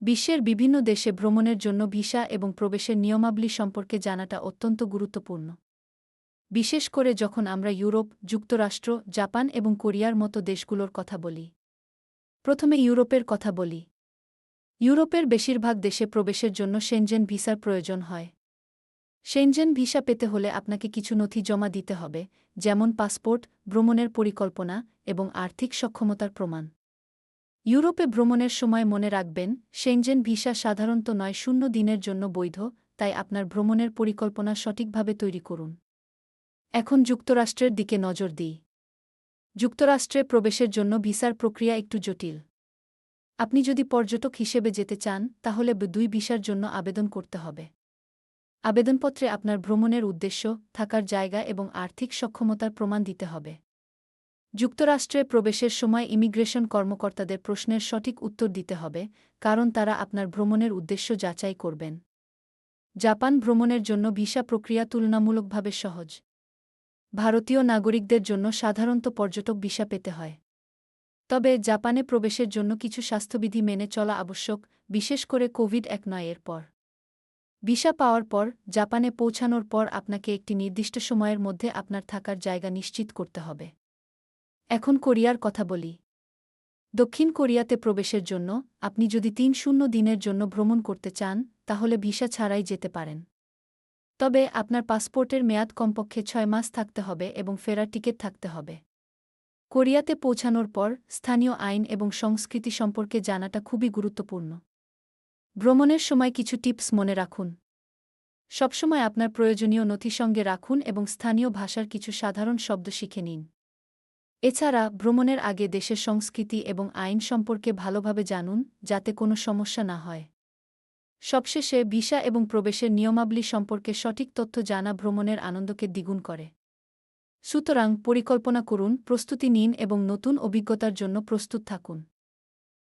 বিশ্বের বিভিন্ন দেশে ভ্রমণের জন্য ভিসা এবং প্রবেশের নিয়মাবলী সম্পর্কে জানাটা অত্যন্ত গুরুত্বপূর্ণ। বিশেষ করে যখন আমরা ইউরোপ, যুক্তরাষ্ট্র, জাপান এবং কোরিয়ার মতো দেশগুলোর কথা বলি। প্রথমে ইউরোপের কথা বলি। ইউরোপের বেশিরভাগ দেশে প্রবেশের জন্য সেনজেন ভিসার প্রয়োজন হয়। সেনজেন ভিসা পেতে হলে আপনাকে কিছু নথি জমা দিতে হবে, যেমন পাসপোর্ট, ভ্রমণের পরিকল্পনা এবং আর্থিক সক্ষমতার প্রমাণ। ইউরোপে ভ্রমণের সময় মনে রাখবেন সেনজেন ভিসা সাধারণত নয়, শূন্য দিনের জন্য বৈধ, তাই আপনার ভ্রমণের পরিকল্পনা সঠিকভাবে তৈরি করুন। এখন যুক্তরাষ্ট্রের দিকে নজর দিই। যুক্তরাষ্ট্রে প্রবেশের জন্য ভিসার প্রক্রিয়া একটু জটিল। আপনি যদি পর্যটক হিসেবে যেতে চান, তাহলে দুই ভিসার জন্য আবেদন করতে হবে। আবেদনপত্রে আপনার ভ্রমণের উদ্দেশ্য, থাকার জায়গা এবং আর্থিক সক্ষমতার প্রমাণ দিতে হবে। যুক্তরাষ্ট্রে প্রবেশের সময় ইমিগ্রেশন কর্মকর্তাদের প্রশ্নের সঠিক উত্তর দিতে হবে, কারণ তারা আপনার ভ্রমণের উদ্দেশ্য যাচাই করবেন। জাপান ভ্রমণের জন্য ভিসা প্রক্রিয়া তুলনামূলকভাবে সহজ। ভারতীয় নাগরিকদের জন্য সাধারণত পর্যটক ভিসা পেতে হয়। তবে জাপানে প্রবেশের জন্য কিছু স্বাস্থ্যবিধি মেনে চলা আবশ্যক, বিশেষ করে কোভিড এক নয় এর পর। ভিসা পাওয়ার পর, জাপানে পৌঁছানোর পর আপনাকে একটি নির্দিষ্ট সময়ের মধ্যে আপনার থাকার জায়গা নিশ্চিত করতে হবে। এখন কোরিয়ার কথা বলি। দক্ষিণ কোরিয়াতে প্রবেশের জন্য আপনি যদি তিন শূন্য দিনের জন্য ভ্রমণ করতে চান, তাহলে ভিসা ছাড়াই যেতে পারেন। তবে আপনার পাসপোর্টের মেয়াদ কমপক্ষে ছয় মাস থাকতে হবে এবং ফেরার টিকিট থাকতে হবে। কোরিয়াতে পৌঁছানোর পর স্থানীয় আইন এবং সংস্কৃতি সম্পর্কে জানাটা খুবই গুরুত্বপূর্ণ। ভ্রমণের সময় কিছু টিপস মনে রাখুন। সবসময় আপনার প্রয়োজনীয় নথি সঙ্গে রাখুন এবং স্থানীয় ভাষার কিছু সাধারণ শব্দ শিখে নিন। এছাড়া ভ্রমণের আগে দেশের সংস্কৃতি এবং আইন সম্পর্কে ভালোভাবে জানুন, যাতে কোনো সমস্যা না হয়। সবশেষে ভিসা এবং প্রবেশের নিয়মাবলী সম্পর্কে সঠিক তথ্য জানা ভ্রমণের আনন্দকে দ্বিগুণ করে। সুতরাং পরিকল্পনা করুন, প্রস্তুতি নিন এবং নতুন অভিজ্ঞতার জন্য প্রস্তুত থাকুন।